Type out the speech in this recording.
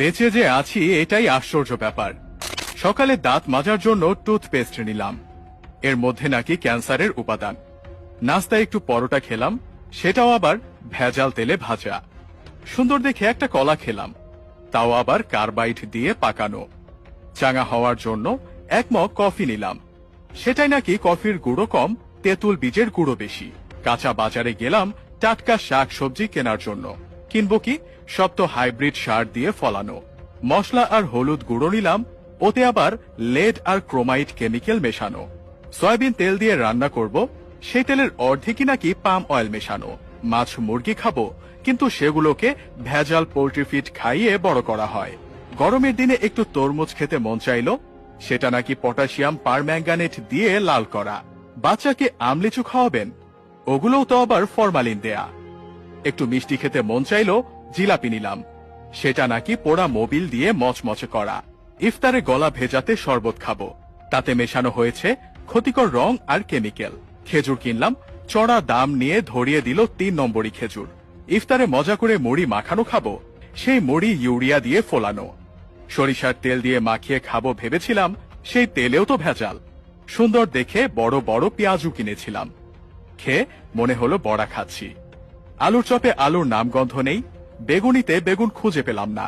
বেঁচে যে আছি, এটাই আশ্চর্য ব্যাপার। সকালে দাঁত মাজার জন্য টুথপেস্ট নিলাম। এর মধ্যে নাকি ক্যান্সারের উপাদান। নাস্তায় একটু পরোটা খেলাম, সেটাও আবার ভেজাল তেলে ভাজা। সুন্দর দেখে একটা কলা খেলাম, তাও আবার কার্বাইড দিয়ে পাকানো। চাঙা হওয়ার জন্য এক মগ কফি নিলাম। সেটাই নাকি কফির গুঁড়ো কম, তেঁতুল বীজের গুঁড়ো বেশি। কাঁচা বাজারে গেলাম টাটকা শাক সবজি কেনার জন্য। কিনবো কি? সব তো হাইব্রিড সার দিয়ে ফলানো। মশলা আর হলুদ গুঁড়ো নিলাম, ওতে আবার লেড আর ক্রোমাইট কেমিক্যাল মেশানো। সয়াবিন তেল দিয়ে রান্না করব, সেই তেলের অর্ধেকই নাকি পাম অয়েল মেশানো। মাছ মুরগি খাব, কিন্তু সেগুলোকে ভেজাল পোল্ট্রি ফিড খাইয়ে বড় করা হয়। গরমের দিনে একটু তরমুজ খেতে মন চাইলো, সেটা নাকি পটাশিয়াম পারম্যাঙ্গানেট দিয়ে লাল করা। বাচ্চাকে আমলিচু খাওয়াবেন, ওগুলোও তো আবার ফরমালিন দেয়া। একটু মিষ্টি খেতে মন চাইলো, জিলাপি নিলাম। সেটা নাকি পোড়া মোবিল দিয়ে মচমচে করা। ইফতারে গলা ভেজাতে শরবত খাব। তাতে মেশানো হয়েছে ক্ষতিকর রং আর কেমিক্যাল। খেজুর কিনলাম, চড়া দাম নিয়ে ধরিয়ে দিল তিন নম্বরই খেজুর। ইফতারে মজা করে মুড়ি মাখানো খাব, সেই মুড়ি ইউরিয়া দিয়ে ফোলানো। সরিষার তেল দিয়ে মাখিয়ে খাব ভেবেছিলাম, সেই তেলেও তো ভেজাল। সুন্দর দেখে বড় বড় পেঁয়াজু কিনেছিলাম। খেয়ে মনে হলো বড়া খাচ্ছি। আলুর চপে আলুর নামগন্ধ নেই বেগুনিতে বেগুন খুঁজে পেলাম না।